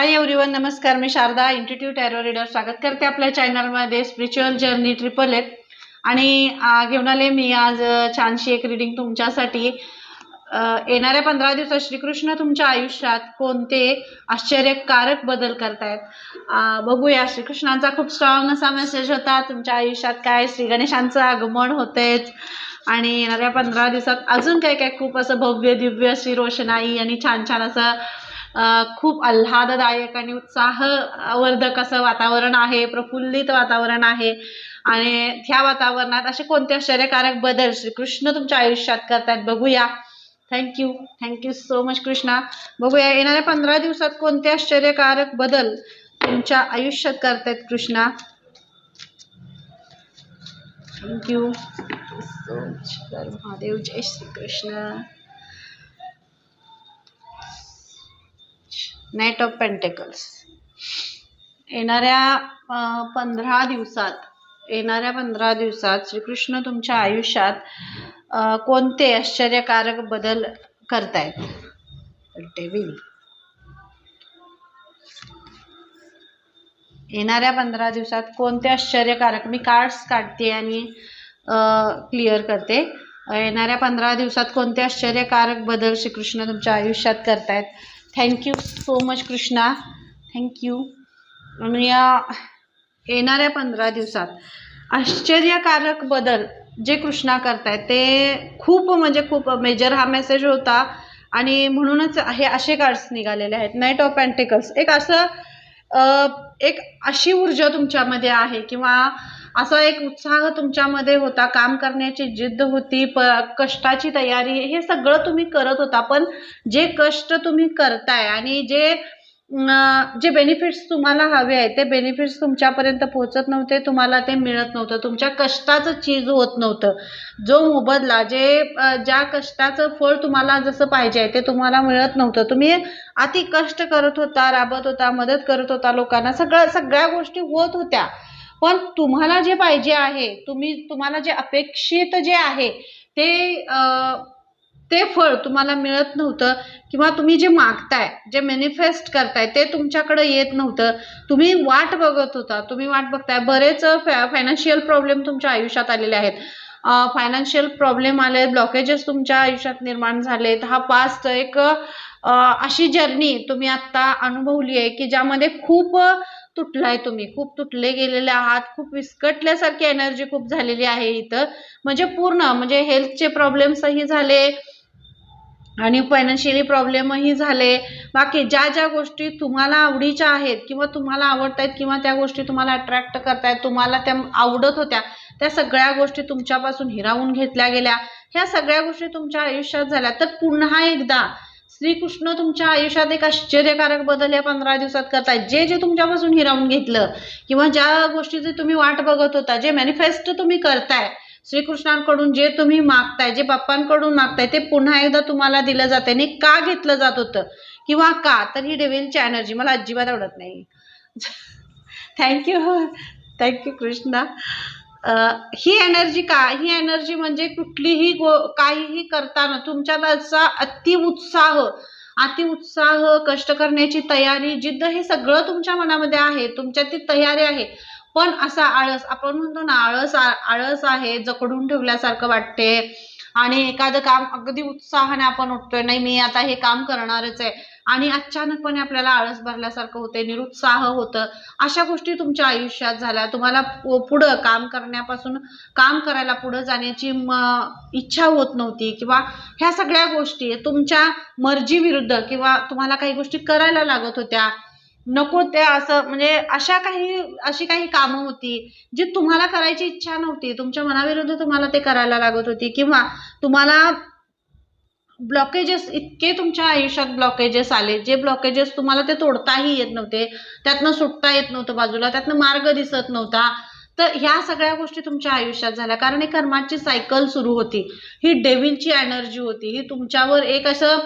हाय everyone नमस्कार मी Sharada institute tarot reader स्वागत करते आपल्या चॅनलमध्ये स्पिरिच्युअल जर्नी ट्रिपल आहेत. आणि घेऊन आले मी आज छानशी एक रिडिंग तुमच्यासाठी. येणाऱ्या पंधरा दिवसात श्रीकृष्ण तुमच्या आयुष्यात कोणते आश्चर्यकारक बदल करतायत? बघूया. श्रीकृष्णांचा खूप स्ट्रॉंग असा मेसेज होता. तुमच्या आयुष्यात काय? श्री गणेशांचं आगमन होतेच आणि येणाऱ्या पंधरा दिवसात अजून काय काय खूप असं भव्य दिव्य अशी रोषणाई आणि छान छान असं खूप आल्हाददायक आणि उत्साहवर्धक असं वातावरण आहे प्रफुल्लित वातावरण आहे. आणि ह्या वातावरणात असे कोणते आश्चर्यकारक बदल श्रीकृष्ण तुमच्या आयुष्यात करतायत बघूया. Thank you thank you so much Krishna. बघूया येणाऱ्या पंधरा दिवसात कोणते आश्चर्यकारक बदल तुमच्या आयुष्यात करतायत Krishna? Thank you so much Mahadev Jai Shrikrishna. Knight of pentacles येणाऱ्या पंधरा दिवसात येणाऱ्या पंधरा दिवसात श्रीकृष्ण तुमच्या आयुष्यात कोणते आश्चर्यकारक बदल करतायत? डेविल येणाऱ्या पंधरा दिवसात कोणते आश्चर्यकारक मी कार्ड्स काढते आणि क्लिअर करते. येणाऱ्या पंधरा दिवसात कोणते आश्चर्यकारक बदल श्रीकृष्ण तुमच्या आयुष्यात करतायत? Thank you so much Krishna thank you आणि या येणाऱ्या पंधरा दिवसात आश्चर्यकारक बदल जे कृष्णा करतायत ते खूप म्हणजे खूप मेजर हा मेसेज होता. आणि म्हणूनच हे असे कार्ड्स निघालेले आहेत. नाईट ऑफ पॅन्टिकल्स एक असं एक अशी ऊर्जा तुमच्यामध्ये आहे किंवा असा एक उत्साह तुमच्यामध्ये होता काम करण्याची जिद्द होती प कष्टाची तयारी हे सगळं तुम्ही करत होता पण जे कष्ट तुम्ही करताय आणि जे जे बेनिफिट्स तुम्हाला हवे आहेत ते बेनिफिट्स तुमच्यापर्यंत पोहोचत नव्हते तुम्हाला ते मिळत नव्हतं तुमच्या कष्टाचं चीज होत नव्हतं. जो मोबदला जे ज्या कष्टाचं फळ तुम्हाला जसं पाहिजे ते तुम्हाला मिळत नव्हतं. तुम्ही अति कष्ट करत होता राबत होता मदत करत होता लोकांना सगळं सगळ्या गोष्टी होत होत्या. पण तुम्हाला जे पाहिजे आहे तुम्ही तुम्हाला जे अपेक्षित जे आहे ते ते फळ तुम्हाला मिळत नव्हतं किंवा तुम्ही जे मागताय जे मॅनिफेस्ट करताय ते तुमच्याकडे येत नव्हतं. तुम्ही वाट बघत होता. तुम्ही वाट बघताय. बरेच फायनान्शियल प्रॉब्लेम तुमच्या आयुष्यात आलेले आहेत. फायनान्शियल प्रॉब्लेम आले ब्लॉकेजेस तुमच्या आयुष्यात निर्माण झालेत. हा पास्ट एक अशी जर्नी तुम्ही आत्ता अनुभवली आहे की ज्यामध्ये खूप तुटलाय तुम्ही. खूप तुटले गेलेले आहात. खूप विस्कटल्यासारखी एनर्जी खूप झालेली आहे इथं. म्हणजे पूर्ण म्हणजे हेल्थचे प्रॉब्लेम्सही झाले आणि फायनान्शियली प्रॉब्लेमही झाले. बाकी ज्या ज्या गोष्टी तुम्हाला आवडीच्या आहेत किंवा तुम्हाला आवडत आहेत किंवा त्या गोष्टी तुम्हाला अट्रॅक्ट करतायत तुम्हाला त्या आवडत होत्या त्या सगळ्या गोष्टी तुमच्यापासून हिरावून घेतल्या गेल्या. ह्या सगळ्या गोष्टी तुमच्या आयुष्यात झाल्या. तर पुन्हा एकदा श्रीकृष्ण तुमच्या आयुष्यात एक आश्चर्यकारक बदल या पंधरा दिवसात करतायत. जे जे तुमच्यापासून हिरावून घेतलं किंवा ज्या गोष्टीची तुम्ही वाट बघत होता जे मॅनिफेस्ट तुम्ही करताय श्रीकृष्णांकडून जे तुम्ही मागताय जे बाप्पांकडून मागताय ते पुन्हा एकदा तुम्हाला दिलं जाते आणि का घेतलं जात होतं? किंवा का? तर ही डेव्हिलची एनर्जी मला अजिबात आवडत नाही. Thank you thank you Krishna he energy का ही एनर्जी म्हणजे कुठलीही गो काहीही करताना तुमच्यात असा अति उत्साह अति उत्साह कष्ट करण्याची तयारी जिद्द हे सगळं तुमच्या मनामध्ये आहे. तुमच्या ती तयारी आहे. पण असा आळस आपण म्हणतो ना आळस आ- आळस आहे जकडून ठेवल्यासारखं वाटते. आणि एखादं काम अगदी उत्साहाने आपण उठतोय नाही मी आता हे काम करणारच आहे. आणि अचानकपणे आपल्याला आळस भरल्यासारखं होते निरुत्साह होतं. अशा गोष्टी तुमच्या आयुष्यात झाल्या. तुम्हाला पु- पुढं काम करण्यापासून काम करायला पुढं जाण्याची म इच्छा होत नव्हती किंवा ह्या सगळ्या गोष्टी तुमच्या मर्जीविरुद्ध किंवा तुम्हाला काही गोष्टी करायला लागत होत्या. नको त्या असं म्हणजे अशा काही अशी काही कामं होती जी तुम्हाला करायची इच्छा नव्हती. तुमच्या मनाविरुद्ध तुम्हाला ते करायला लागत होती किंवा तुम्हाला ब्लॉकेजेस इतके तुमच्या आयुष्यात ब्लॉकेजेस आले. जे ब्लॉकेजेस तुम्हाला ते तोडताही येत नव्हते. त्यातनं सुटता येत नव्हतं बाजूला त्यातनं मार्ग दिसत नव्हता. तर ह्या सगळ्या गोष्टी तुमच्या आयुष्यात झाल्या. कारण एक कर्माची सायकल सुरू होती. ही डेव्हिलची एनर्जी होती. ही तुमच्यावर एक असं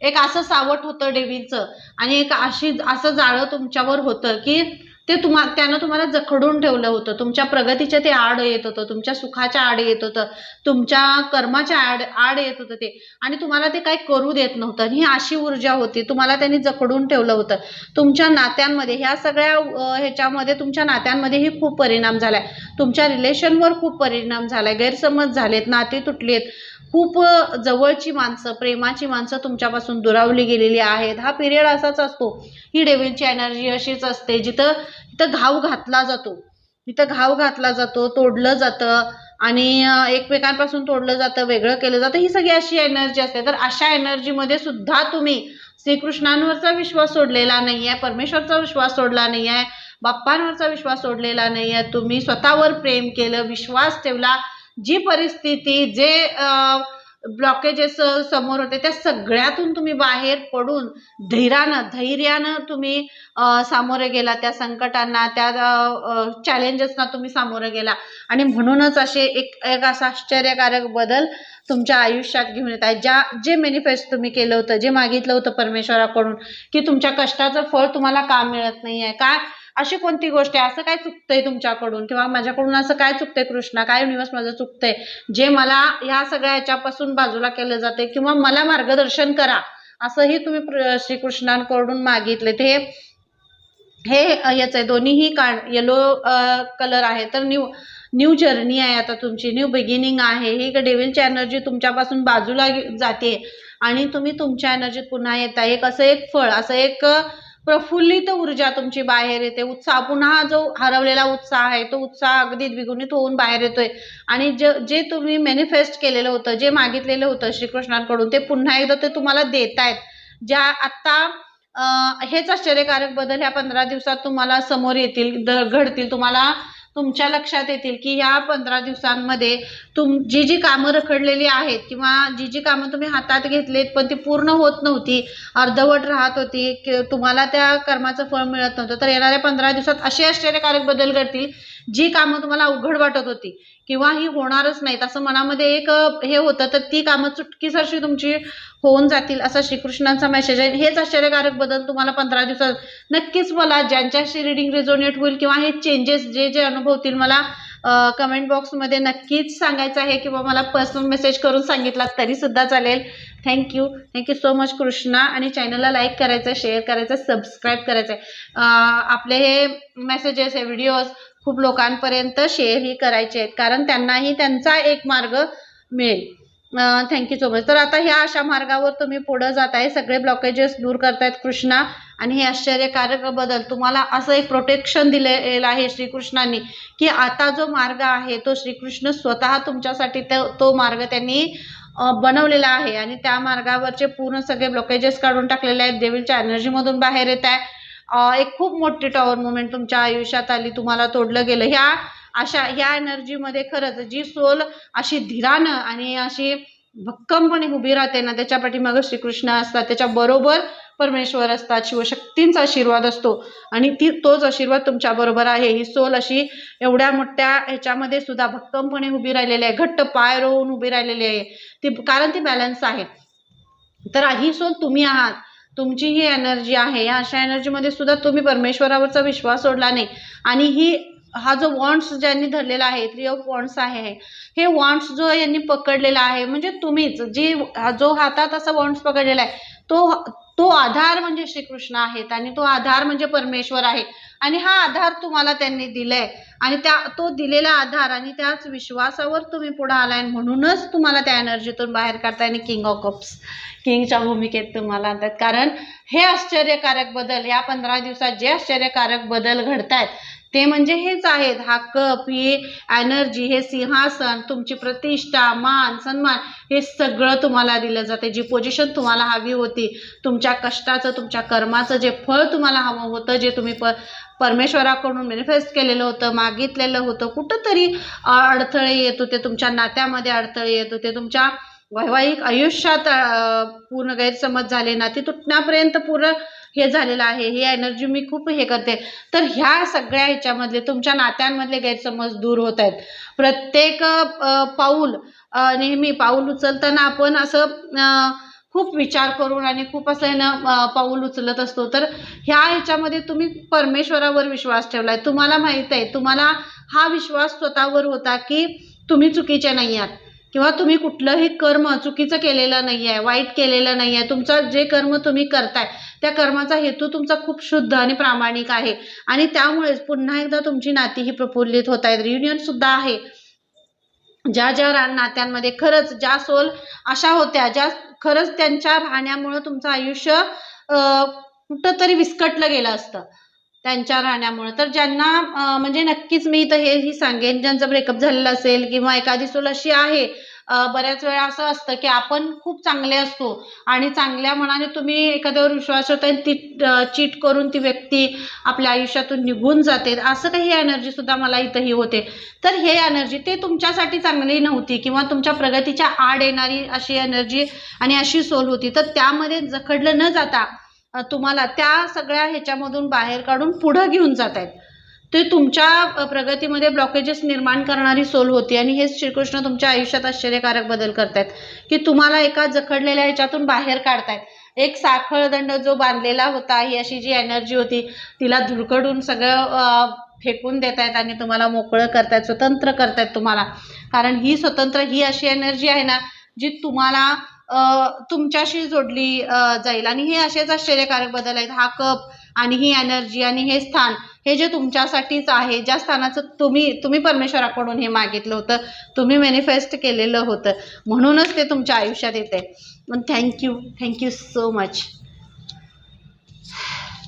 एक असं सावट होतं डेव्हिलचं. आणि एक अशी असं जाळं तुमच्यावर होतं की ते तुम्हा त्यानं तुम्हाला जखडून ठेवलं होतं. तुमच्या प्रगतीच्या ते आड येत होतं. तुमच्या सुखाच्या आड येत होतं. तुमच्या कर्माच्या आड आड येत होतं ते. आणि तुम्हाला ते काही करू देत नव्हतं. आणि ही अशी ऊर्जा होती. तुम्हाला त्यांनी जखडून ठेवलं होतं. तुमच्या नात्यांमध्ये ह्या सगळ्या ह्याच्यामध्ये तुमच्या नात्यांमध्येही खूप परिणाम झालाय. तुमच्या रिलेशनवर खूप परिणाम झालाय. गैरसमज झालेत. नाते तुटलेत खूप जवळची माणसं प्रेमाची माणसं तुमच्यापासून दुरावली गेलेली आहेत. हा पिरियड असाच असतो. ही डेव्हिलची एनर्जी अशीच असते जिथं इथं घाव घातला जातो. इथं घाव घातला जातो तोडलं जातं आणि एकमेकांपासून तोडलं जातं वेगळं केलं जातं. ही सगळी अशी एनर्जी असते. तर अशा एनर्जीमध्ये सुद्धा तुम्ही श्रीकृष्णांवरचा विश्वास सोडलेला नाही आहे परमेश्वरचा विश्वास सोडला नाही आहे बाप्पांवरचा विश्वास सोडलेला नाही आहे तुम्ही स्वतःवर प्रेम केलं विश्वास ठेवला जी परिस्थिती जे ब्लॉकेजेस समोर होते त्या सगळ्यातून तुम्ही बाहेर पडून धैर्यानं धैर्यानं तुम्ही सामोरे गेला त्या संकटांना त्या चॅलेंजेसना तुम्ही सामोरे गेला. आणि म्हणूनच असे एक एक असा आश्चर्यकारक बदल तुमच्या आयुष्यात घेऊन येत आहे. ज्या जे मॅनिफेस्ट तुम्ही केलं होतं जे मागितलं होतं परमेश्वराकडून की तुमच्या कष्टाचं फळ तुम्हाला का मिळत नाही आहे काय अशी कोणती गोष्ट आहे? असं काय चुकतंय तुमच्याकडून? किंवा माझ्याकडून असं काय चुकतंय कृष्णा? काय युनिवर्स माझं चुकतंय? जे मला ह्या सगळ्या याच्यापासून बाजूला केलं जाते किंवा मला मार्गदर्शन करा असंही तुम्ही श्रीकृष्णांकडून मागितले. ते हे याचं आहे दोन्हीही कार्ड येलो कलर आहे. तर न्यू न्यू जर्नी आहे आता तुमची. न्यू बिगिनिंग आहे. ही डेव्हिलची एनर्जी तुमच्यापासून बाजूला जाते. आणि तुम्ही तुमच्या एनर्जीत पुन्हा येता. एक असं एक फळ असं एक प्रफुल्लित ऊर्जा तुमची बाहेर येते. उत्साह पुन्हा जो हरवलेला उत्साह आहे तो उत्साह अगदी द्विगुणित होऊन बाहेर येतोय. आणि जे जे तुम्ही मॅनिफेस्ट केलेलं होतं जे मागितलेलं होतं श्रीकृष्णांकडून ते पुन्हा एकदा ते तुम्हाला देत आहेत ज्या आत्ता हेच आश्चर्यकारक बदल ह्या पंधरा दिवसात तुम्हाला समोर येतील द- घडतील. तुम्हाला तुमच्या लक्षात येतील की ह्या पंधरा दिवसांमध्ये तुम जी जी कामं रखडलेली आहेत किंवा जी जी कामं तुम्ही हातात घेतलीत पण ती पूर्ण होत नव्हती अर्धवट राहत होती कि तुम्हाला त्या कर्माचं फळ मिळत नव्हतं तर येणाऱ्या पंधरा दिवसात असे आश्चर्यकारक बदल घडतील जी कामं तुम्हाला अवघड वाटत होती किंवा ही होणारच नाहीत. असं मनामध्ये एक हे होतं तर ती कामं चुटकीसरशी तुमची होऊन जातील असा श्रीकृष्णांचा मेसेज आहे. हेच आश्चर्यकारक बदल तुम्हाला पंधरा दिवसात नक्कीच मला ज्यांच्याशी रिडिंग रिझोनेट होईल किंवा हे चेंजेस जे जे अनुभवतील मला कमेंट बॉक्समध्ये नक्कीच सांगायचं आहे किंवा मला पर्सनल मेसेज करून सांगितला तरीसुद्धा चालेल. Thank you thank you so much Krishna. आणि चॅनलला लाईक करायचं शेअर करायचं सबस्क्राईब करायचं आहे आपले हे मेसेजेस हे व्हिडिओज खूप लोकांपर्यंत शेअरही करायचे आहेत. कारण त्यांनाही त्यांचा एक मार्ग मिळेल. थँक्यू सो मच तर आता ह्या अशा मार्गावर तुम्ही पुढं जात आहे. सगळे ब्लॉकेजेस दूर करतायत कृष्णा आणि हे आश्चर्यकारक बदल. तुम्हाला असं एक प्रोटेक्शन दिलेलं आहे श्रीकृष्णांनी की आता जो मार्ग आहे तो श्रीकृष्ण स्वतः तुमच्यासाठी तो तो मार्ग त्यांनी बनवलेला आहे. आणि त्या मार्गावरचे पूर्ण सगळे ब्लॉकेजेस काढून टाकलेले आहेत. डेव्हिलच्या एनर्जीमधून बाहेर येत आहे. एक खूप मोठी टॉवर मुवमेंट तुमच्या आयुष्यात आली तुम्हाला तोडलं गेलं. ह्या अशा ह्या एनर्जीमध्ये खरंच जी सोल अशी धीरानं आणि अशी भक्कमपणे उभी राहते ना त्याच्या पाठीमागं श्रीकृष्ण असतात त्याच्या बरोबर परमेश्वर असतात शिवशक्तींचा आशीर्वाद असतो. आणि ती तोच आशीर्वाद तुमच्या बरोबर आहे. ही सोल अशी एवढ्या मोठ्या ह्याच्यामध्ये सुद्धा भक्कमपणे उभी राहिलेली आहे. घट्ट पाय रोवून उभी राहिलेली आहे. ती कारण ती बॅलन्स आहे. तर ही सोल तुम्ही आहात. तुमची ही एनर्जी आहे या अशा एनर्जीमध्ये सुद्धा तुम्ही परमेश्वरावरचा विश्वास सोडला नाही. आणि ही हा जो वॉन्ट्स ज्यांनी धरलेला आहे थ्री ऑफ वॉन्ट्स आहे हे वॉन्ट्स जो यांनी पकडलेला आहे म्हणजे तुम्हीच जी हा जो हातात असा वॉन्ट्स पकडलेला आहे तो तो आधार म्हणजे श्रीकृष्ण आहेत आणि तो आधार म्हणजे परमेश्वर आहे. आणि हा आधार तुम्हाला त्यांनी दिलाय. आणि त्या तो दिलेला आधार आणि त्याच विश्वासावर तुम्ही पुढे आलाय म्हणूनच तुम्हाला त्या एनर्जीतून बाहेर काढताय आणि किंग ऑफ कप्स किंगच्या भूमिकेत तुम्हाला आणतात. कारण हे आश्चर्यकारक बदल या पंधरा दिवसात जे आश्चर्यकारक बदल घडतायत ते म्हणजे हेच आहेत. हा कप हे एनर्जी हे सिंहासन तुमची प्रतिष्ठा मान सन्मान हे सगळं तुम्हाला दिलं जाते. जी पोझिशन तुम्हाला हवी होती तुमच्या कष्टाचं तुमच्या कर्माचं जे फळ तुम्हाला हवं होतं जे तुम्ही प परमेश्वराकडून मॅनिफेस्ट केलेलं होतं मागितलेलं होतं कुठंतरी अडथळे येत होते. तुमच्या नात्यामध्ये अडथळे येत होते. तुमच्या वैवाहिक आयुष्यात पूर्ण गैरसमज झाले. नाती तुटण्यापर्यंत पूर्ण हे झालेलं आहे ही एनर्जी मी खूप हे करते. तर ह्या सगळ्या ह्याच्यामधले तुमच्या नात्यांमधले गैरसमज दूर होत आहेत. प्रत्येक पाऊल नेहमी पाऊल उचलताना आपण असं खूप विचार करून आणि खूप असं आहे पाऊल उचलत असतो. तर ह्या ह्याच्यामध्ये तुम्ही परमेश्वरावर विश्वास ठेवलाय. तुम्हाला माहीत आहे तुम्हाला हा विश्वास स्वतःवर होता की तुम्ही चुकीचे नाही आहात. किंवा तुम्ही कुठलंही कर्म चुकीचं केलेलं नाही आहे वाईट केलेलं नाही आहे तुमचं जे कर्म तुम्ही करताय त्या कर्माचा हेतू तुमचा खूप शुद्ध आणि प्रामाणिक आहे. आणि त्यामुळेच पुन्हा एकदा तुमची नाती ही प्रफुल्लित होत आहेत. रियुनियन सुद्धा आहे. ज्या ज्या रा- नात्यांमध्ये खरंच ज्या सोल अशा होत्या ज्या खरंच त्यांच्या राहण्यामुळं तुमचं आयुष्य कुठंतरी विस्कटलं गेलं असतं. त्यांच्या राहण्यामुळं. तर ज्यांना म्हणजे नक्कीच मी तर हेही सांगेन ज्यांचं ब्रेकअप झालेलं असेल किंवा एखादी सोल अशी आहे बऱ्याच वेळा असं असतं की आपण खूप चांगले असतो आणि चांगल्या मनाने तुम्ही एखाद्यावर विश्वास ठेवता आणि ती चीट करून ती व्यक्ती आपल्या आयुष्यातून निघून जाते. असं काही एनर्जी सुद्धा मला इथंही होते. तर हे एनर्जी ते तुमच्यासाठी चांगली नव्हती किंवा तुमच्या प्रगतीच्या आड येणारी अशी एनर्जी आणि अशी सोल होती. तर त्यामध्ये जखडलं न जाता तुम्हाला त्या सगळ्या ह्याच्यामधून बाहेर काढून पुढं घेऊन जात आहेत ते तुमच्या प्रगतीमध्ये ब्लॉकेजेस निर्माण करणारी सोल होती आणि हेच श्रीकृष्ण तुमच्या आयुष्यात आश्चर्यकारक बदल करतायत. की तुम्हाला एका जखडलेल्या ह्याच्यातून बाहेर काढतायत. एक साखळदंड जो बांधलेला होता ही अशी जी एनर्जी होती तिला धुडकडून सगळं फेकून देत आहेत आणि तुम्हाला मोकळं करतायत स्वतंत्र करतायत तुम्हाला. कारण ही स्वतंत्र ही अशी एनर्जी आहे ना जी तुम्हाला तुमच्याशी जोडली जाईल. आणि हे असेच आश्चर्यकारक बदल आहेत. हा कप आणि ही एनर्जी आणि हे स्थान हे जे तुमच्यासाठीच आहे ज्या स्थानाचं तुम्ही तुम्ही परमेश्वराकडून हे मागितलं होतं तुम्ही मॅनिफेस्ट केलेलं होतं. म्हणूनच ते तुमच्या आयुष्यात येते पण thank you thank you so much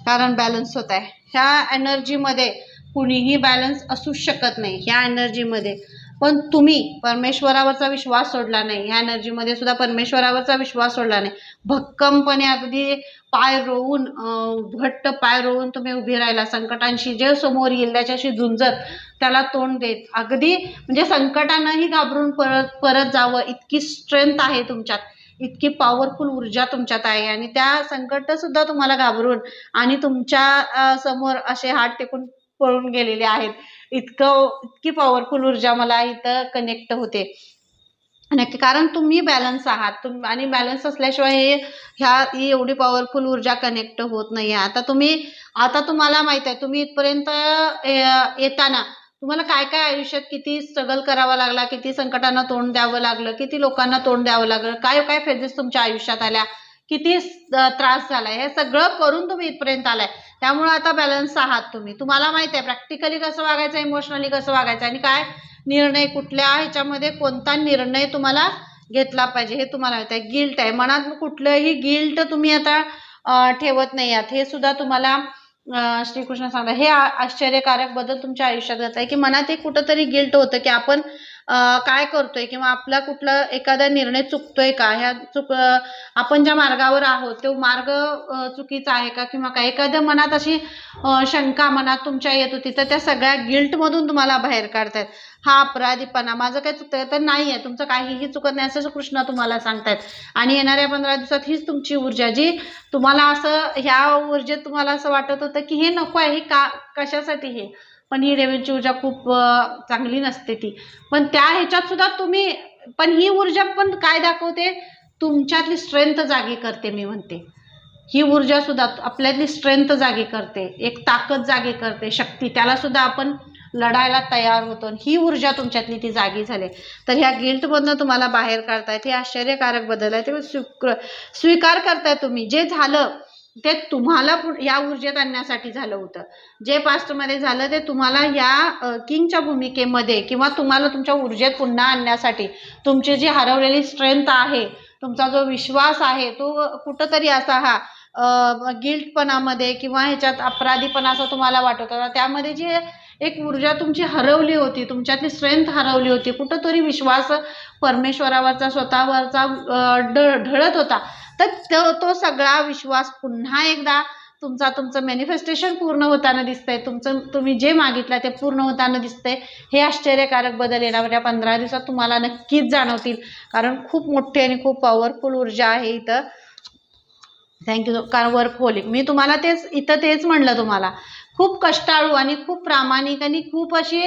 कारण बॅलन्स होत आहे. ह्या एनर्जीमध्ये कुणीही बॅलन्स असू शकत नाही. ह्या एनर्जीमध्ये पण तुम्ही परमेश्वरावरचा विश्वास सोडला नाही. ह्या एनर्जीमध्ये सुद्धा परमेश्वरावरचा विश्वास सोडला नाही. भक्कमपणे अगदी पाय रोवून घट्ट पाय रोवून तुम्ही उभी राहिला. संकटांशी जे समोर येईल त्याच्याशी झुंजत त्याला तोंड देत. अगदी म्हणजे संकटांनाही घाबरून परत परत जावं. इतकी स्ट्रेंथ आहे तुमच्यात. इतकी पॉवरफुल ऊर्जा तुमच्यात आहे. आणि त्या संकट सुद्धा तुम्हाला घाबरून आणि तुमच्यासमोर असे हात टेकून पळून गेलेले आहेत. इतकं इतकी पॉवरफुल ऊर्जा मला इथं कनेक्ट होते. नक्की कारण तुम्ही बॅलन्स आहात. तुम आणि बॅलन्स असल्याशिवाय हे ह्या ही एवढी पॉवरफुल ऊर्जा कनेक्ट होत नाही आहे आता तुम्ही आता तुम्हाला माहीत आहे तुम्ही इथपर्यंत येताना तुम्हाला काय काय आयुष्यात किती स्ट्रगल करावा लागला किती संकटांना तोंड द्यावं लागलं किती लोकांना तोंड द्यावं लागलं काय काय फेजेस तुमच्या आयुष्यात आल्या? किती त्रास झालाय? हे सगळं करून तुम्ही इथपर्यंत आलाय. त्यामुळे आता बॅलन्स आहात तुम्ही. तुम्हाला माहीत आहे प्रॅक्टिकली कसं वागायचं इमोशनली कसं वागायचं आणि काय? निर्णय कुठल्या ह्याच्यामध्ये कोणता निर्णय तुम्हाला घेतला पाहिजे हे तुम्हाला माहीत आहे. गिल्ट आहे. मनात कुठलंही गिल्ट तुम्ही आता ठेवत नाही आहात. हे सुद्धा तुम्हाला श्रीकृष्ण सांगतात. हे आश्चर्यकारक बदल तुमच्या आयुष्यात घडत आहे की मनात एक कुठंतरी गिल्ट होतं की आपण काय करतोय किंवा आपला कुठला एखादा निर्णय चुकतोय का? ह्या चुक आपण ज्या मार्गावर आहोत तो मार्ग चुकीचा आहे का किंवा काय? एखाद्या मनात अशी शंका मनात तुमच्या येत होती तर त्या सगळ्या गिल्टमधून तुम्हाला बाहेर काढतायत हा अपराधीपणा माझं काय चुकतंय तर नाही आहे तुमचं काहीही चुकत नाही असं कृष्ण तुम्हाला सांगतायत. आणि येणाऱ्या पंधरा दिवसात हीच तुमची ऊर्जा जी तुम्हाला असं ह्या ऊर्जेत तुम्हाला असं वाटत होतं की हे नको आहे हे का कशासाठी हे? पण ही रेवेची ऊर्जा खूप चांगली नसते ती. पण त्या ह्याच्यात सुद्धा तुम्ही पण ही ऊर्जा पण काय दाखवते? तुमच्यातली स्ट्रेंथ जागी करते मी म्हणते. ही ऊर्जा सुद्धा आपल्यातली स्ट्रेंथ जागी करते. एक ताकद जागी करते. शक्ती त्याला सुद्धा आपण लढायला तयार होतो आणि ही ऊर्जा तुमच्यातली ती जागी झाली. तर ह्या गिल्टमधनं तुम्हाला बाहेर काढतायत हे आश्चर्यकारक बदल आहे. ते स्वीक स्वीकार करताय तुम्ही. जे झालं ते तुम्हाला या ऊर्जेत आणण्यासाठी झालं होतं. जे पास्टमध्ये झालं ते तुम्हाला या किंगच्या भूमिकेमध्ये किंवा तुम्हाला तुमच्या ऊर्जेत पुन्हा आणण्यासाठी तुमची जी हरवलेली स्ट्रेंथ आहे तुमचा जो विश्वास आहे तो कुठंतरी असा हा गिल्टपणामध्ये किंवा ह्याच्यात अपराधीपणा असं तुम्हाला वाटत होता. त्यामध्ये जी एक ऊर्जा तुमची हरवली होती तुमच्यातली स्ट्रेंथ हरवली होती कुठंतरी विश्वास परमेश्वरावरचा स्वतःवरचा ढ ढळत होता. तर तो तो सगळा विश्वास पुन्हा एकदा तुमचा तुमचं मॅनिफेस्टेशन पूर्ण होताना दिसतंय. तुमचं तुम्ही जे मागितलं ते पूर्ण होताना दिसतंय. हे आश्चर्यकारक बदल येणाऱ्या पंधरा दिवसात तुम्हाला नक्कीच जाणवतील. कारण खूप मोठी आणि खूप पॉवरफुल ऊर्जा आहे इथं. थँक्यू कारण वर्कहोलिक मी तुम्हाला तेच इथं तेच म्हणलं तुम्हाला. खूप कष्टाळू आणि खूप प्रामाणिक आणि खूप अशी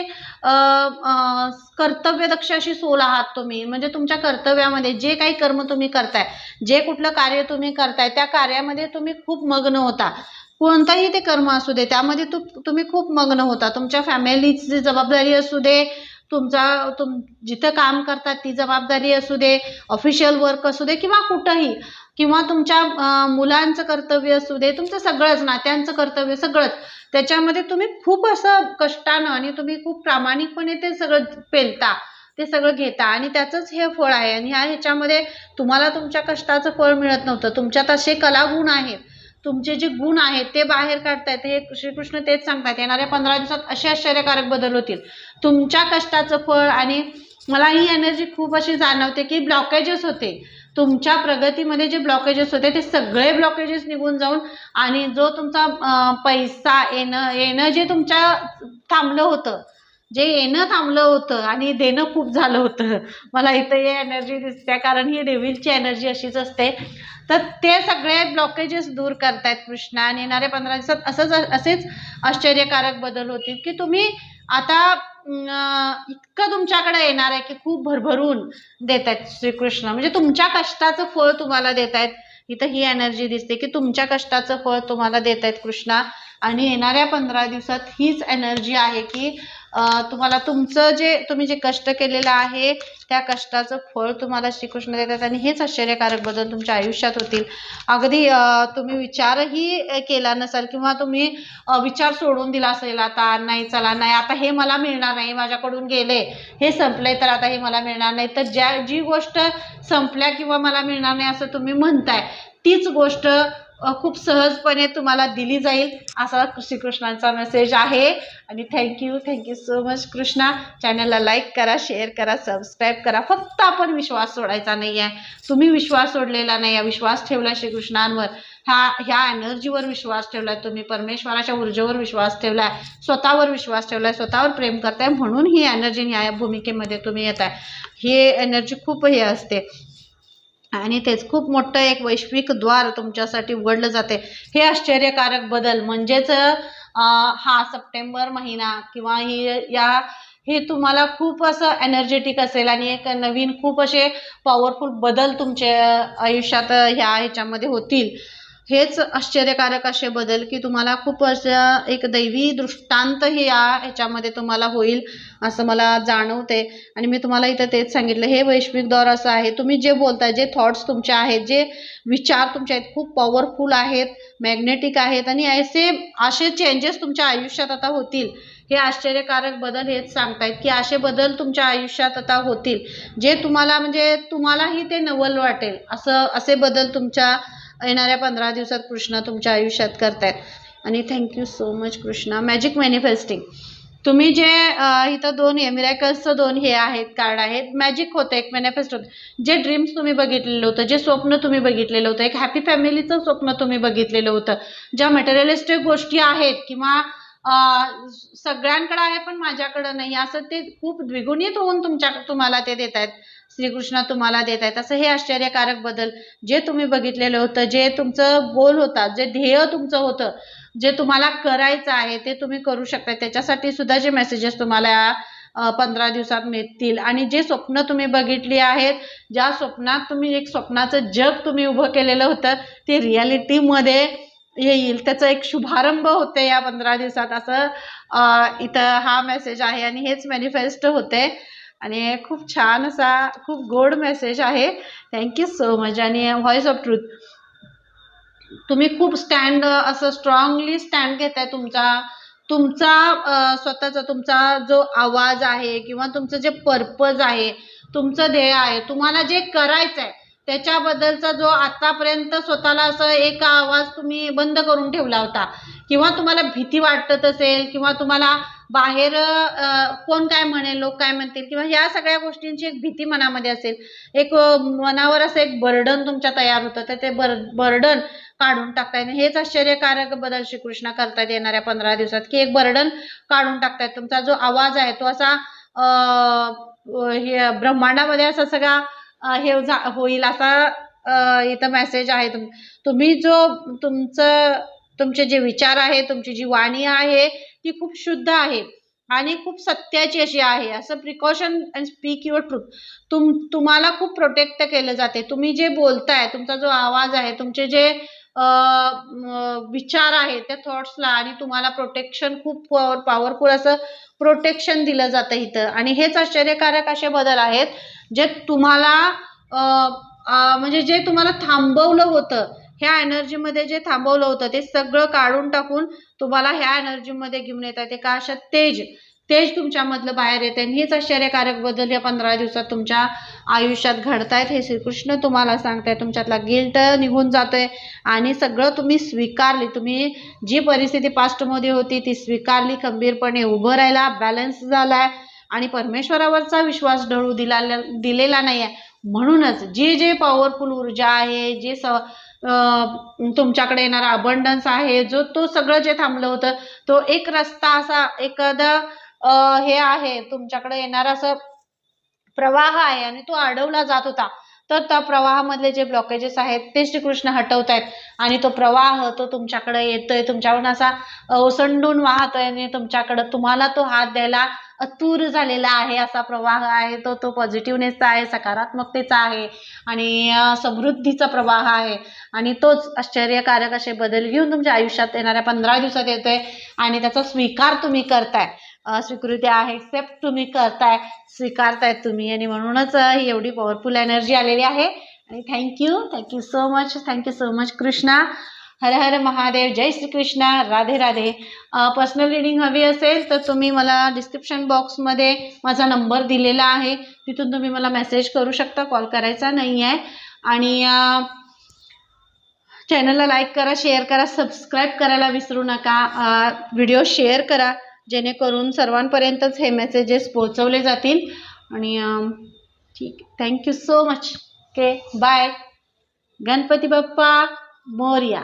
कर्तव्यदक्ष अशी सोल आहात तुम्ही. म्हणजे तुमच्या कर्तव्यामध्ये जे काही कर्म तुम्ही करताय जे कुठलं कार्य तुम्ही करताय त्या कार्यामध्ये तुम्ही खूप मग्न होता. कोणताही ते कर्म असू दे त्यामध्ये तू तुम्ही खूप मग्न होता. तुमच्या फॅमिलीची जबाबदारी असू दे तुमचा तुम जिथं काम करतात ती जबाबदारी असू दे ऑफिशियल वर्क असू दे किंवा कुठंही किंवा तुमच्या मुलांचं कर्तव्य असू दे तुमचं सगळंच नात्यांचं कर्तव्य सगळंच त्याच्यामध्ये तुम्ही खूप असं कष्टानं आणि तुम्ही खूप प्रामाणिकपणे ते सगळं पेलता ते सगळं घेता आणि त्याचंच हे फळ आहे आणि ह्या ह्याच्यामध्ये तुम्हाला तुमच्या कष्टाचं फळ मिळत नव्हतं. तुमच्यात असे कलागुण आहेत तुमचे जे गुण आहेत ते बाहेर काढतायत. हे श्रीकृष्ण तेच सांगतात येणाऱ्या पंधरा दिवसात असे आश्चर्यकारक बदल होतील. तुमच्या कष्टाचं फळ आणि मला ही एनर्जी खूप अशी जाणवते की ब्लॉकेजेस होते. तुमच्या प्रगतीमध्ये जे ब्लॉकेजेस होते ते सगळे ब्लॉकेजेस निघून जाऊन आणि जो तुमचा पैसा येणं येणं जे तुमच्या थांबलं होतं जे येणं थांबलं होतं आणि देणं खूप झालं होतं. मला इथं हे एनर्जी दिसते कारण ही डेव्हिलची एनर्जी अशीच असते. तर ते सगळे ब्लॉकेजेस दूर करतायत कृष्णा आणि येणाऱ्या पंधरा दिवसात असंच असेच आश्चर्यकारक बदल होतील की तुम्ही आता इतकं तुमच्याकडे येणार आहे की खूप भरभरून देत आहेत श्रीकृष्ण. म्हणजे तुमच्या कष्टाचं फळ तुम्हाला देत आहेत इथं ही एनर्जी दिसते की तुमच्या कष्टाचं फळ तुम्हाला देत आहेत कृष्णा. आणि येणाऱ्या पंधरा दिवसात हीच एनर्जी आहे की तुम्हाला तुमचं जे तुम्ही जे कष्ट केलेलं आहे त्या कष्टाचं फळ तुम्हाला श्रीकृष्ण देतात आणि हेच आश्चर्यकारक बदल तुमच्या आयुष्यात होतील. अगदी तुम्ही विचारही केला नसाल किंवा तुम्ही विचार सोडून दिला असेल आता नाही चला नाही आता हे मला मिळणार नाही माझ्याकडून गेले हे संपलंय तर आता हे मला मिळणार नाही. तर ज्या जी गोष्ट संपल्या किंवा मला मिळणार नाही असं तुम्ही म्हणताय तीच गोष्ट खूप सहजपणे तुम्हाला दिली जाईल असा श्रीकृष्णांचा मेसेज आहे. आणि thank you thank you so much Krishna. चॅनलला लाईक करा शेअर करा सबस्क्राईब करा. फक्त आपण विश्वास सोडायचा नाही आहे तुम्ही विश्वास सोडलेला नाही. आहे विश्वास ठेवला श्रीकृष्णांवर. हा ह्या एनर्जीवर विश्वास ठेवलाय तुम्ही. परमेश्वराच्या ऊर्जेवर विश्वास ठेवलाय. स्वतःवर विश्वास ठेवलाय. स्वतःवर प्रेम करताय. म्हणून ही एनर्जी न्याय भूमिकेमध्ये तुम्ही येत आहे ही एनर्जी खूप हे असते. आणि तेच खूप मोठं एक वैश्विक द्वार तुमच्यासाठी उघडलं जाते. हे आश्चर्यकारक बदल म्हणजेच हा सप्टेंबर महिना किंवा ही या हे तुम्हाला खूप असं एनर्जेटिक असेल आणि एक नवीन खूप असे पॉवरफुल बदल तुमच्या आयुष्यात ह्या ह्याच्यामध्ये होतील. हेच आश्चर्यकारक असे बदल की तुम्हाला खूप असं एक दैवी दृष्टांत हे या ह्याच्यामध्ये तुम्हाला होईल असं मला जाणवते. आणि मी तुम्हाला इथं तेच सांगितलं हे वैश्विक दौर असं आहे. तुम्ही जे बोलताय जे थॉट्स तुमचे आहेत जे विचार तुमचे आहेत खूप पॉवरफुल आहेत मॅग्नेटिक आहेत आणि असे असे चेंजेस तुमच्या आयुष्यात आता होतील. हे आश्चर्यकारक बदल हेच सांगतायत की असे बदल तुमच्या आयुष्यात आता होतील. जे तुम्हाला म्हणजे तुम्हालाही ते नवल वाटेल. असं असे बदल तुमच्या येणाऱ्या पंधरा दिवसात कृष्णा तुमच्या आयुष्यात करतायत. आणि thank you so much Krishna. Magic manifesting तुम्ही जे इथं दोन मिरॅकल्सचं दोन हे आहेत कार्ड आहेत मॅजिक होतं एक मॅनिफेस्ट होतं. जे ड्रीम्स तुम्ही बघितलेलं होतं जे स्वप्न तुम्ही बघितलेलं होतं एक हॅपी फॅमिलीचं स्वप्न तुम्ही बघितलेलं होतं. ज्या मटेरियलिस्टिक गोष्टी आहेत किंवा सगळ्यांकडं सगळ्यांकडे आहे पण माझ्याकडं नाही असं ते खूप द्विगुणित होऊन तुमच्या तुम्हाला ते देत आहेत श्रीकृष्ण तुम्हाला देत आहेत. असं हे आश्चर्यकारक बदल जे तुम्ही बघितलेलं होतं जे तुमचं गोल होता जे ध्येय तुमचं होतं जे तुम्हाला करायचं आहे ते तुम्ही करू शकता त्याच्यासाठी सुद्धा जे मेसेजेस तुम्हाला पंधरा दिवसात मिळतील. आणि जे स्वप्न तुम्ही बघितली आहेत ज्या स्वप्नात तुम्ही एक स्वप्नाचं जग तुम्ही उभं केलेलं होतं ते रियालिटीमध्ये येईल. त्याचा एक शुभारंभ होते या पंधरा दिवसात. असं इथं हा मेसेज आहे आणि हेच मॅनिफेस्ट होते आणि खूप छान असा खूप गोड मेसेज आहे. थँक्यू सो मच आणि व्हॉइस ऑफ ट्रूथ तुम्ही खूप स्टँड असं स्ट्रॉंगली स्टँड घेताय तुमचा तुमचा स्वतःचा तुमचा जो आवाज आहे किंवा तुमचं जे पर्पज आहे तुमचं ध्येय आहे तुम्हाला जे करायचं आहे त्याच्याबद्दलचा जो आतापर्यंत स्वतःला असं एक आवाज तुम्ही बंद करून ठेवला होता. किंवा तुम्हाला भीती वाटत असेल किंवा तुम्हाला बाहेर कोण काय म्हणेल लोक काय म्हणतील किंवा ह्या सगळ्या गोष्टींची एक भीती मनामध्ये असेल. एक मनावर असं एक बर्डन तुमच्या तयार होतं तर ते बर बर्डन काढून टाकतायत हेच आश्चर्यकारक बदल श्रीकृष्ण करतायत येणाऱ्या पंधरा दिवसात की एक बर्डन काढून टाकतायत. तुमचा जो आवाज आहे तो असा हे ब्रह्मांडामध्ये असा सगळा हे होईल असा इथं मेसेज आहे तुम तुम्ही जो तुमचं तुमचे जे विचार आहे तुमची जी वाणी आहे ती खूप शुद्ध आहे आणि खूप सत्याची अशी आहे. असं precaution and speak your truth तुम तुम्हाला खूप प्रोटेक्ट केलं जाते. तुम्ही जे बोलताय तुमचा जो आवाज आहे तुमचे जे विचार आहेत त्या थॉट्सला आणि तुम्हाला प्रोटेक्शन खूप पॉवरफुल असं प्रोटेक्शन दिलं जातं इथं. आणि हेच आश्चर्यकारक असे बदल आहेत जे तुम्हाला म्हणजे जे तुम्हाला थांबवलं होतं ह्या एनर्जीमध्ये जे थांबवलं होतं ते सगळं काढून टाकून तुम्हाला ह्या एनर्जीमध्ये घेऊन येतात ते का अशा तेज. तेज तुमच्यामधलं बाहेर येते आणि हेच आश्चर्यकारक बदल या पंधरा दिवसात तुमच्या आयुष्यात घडतायत हे श्रीकृष्ण तुम्हाला सांगताय तुमच्यातला गिल्ट निघून जातोय. आणि सगळं तुम्ही स्वीकारली. तुम्ही जी परिस्थिती पास्टमध्ये होती ती स्वीकारली. खंबीरपणे उभं राहिला. बॅलन्स झाला आणि परमेश्वरावरचा विश्वास ढळू दिला दिलेला नाही आहे म्हणूनच जे जे पॉवरफुल ऊर्जा आहे जे स तुमच्याकडे येणारा अबंडन्स आहे जो तो सगळं जे थांबलं होतं तो एक रस्ता असा एखादा हे आहे तुमच्याकडे येणारा असं प्रवाह आहे आणि तो अडवला जात होता. तर त्या प्रवाहामधले जे ब्लॉकेजेस आहेत ते श्रीकृष्ण हटवत आहेत आणि तो प्रवाह तो तुमच्याकडे येतोय तुमच्यावरून असा ओसंडून वाहतोय आणि तुमच्याकडं तुम्हाला तो हात द्यायला अतूर झालेला आहे. असा प्रवाह आहे तो तो पॉझिटिव्हनेसचा आहे सकारात्मकतेचा आहे आणि समृद्धीचा प्रवाह आहे. आणि तोच आश्चर्यकारक असे बदल घेऊन तुमच्या आयुष्यात येणाऱ्या पंधरा दिवसात येतोय आणि त्याचा स्वीकार तुम्ही करताय. स्वीकृती आहे. एक्सेप्ट तुम्ही करताय स्वीकारतायत तुम्ही. आणि म्हणूनच ही एवढी पॉवरफुल एनर्जी आलेली आहे. आणि thank you thank you so much thank you so much Krishna. हर हर महादेव जय श्रीकृष्ण. राधे राधे. पर्सनल रिडिंग हवी असेल तर तुम्ही मला डिस्क्रिप्शन बॉक्समध्ये माझा नंबर दिलेला आहे. तिथून तुम्ही मला मेसेज करू शकता. कॉल करायचा नाही आहे आणि चॅनलला लाईक करा शेअर करा सबस्क्राईब करायला विसरू नका. व्हिडिओ शेअर करा. जेणेकरून सर्वांपर्यंतच हे मेसेजेस पोहोचवले जातील. आणि ठीक thank you so much okay bye Ganpati Bappa Morya.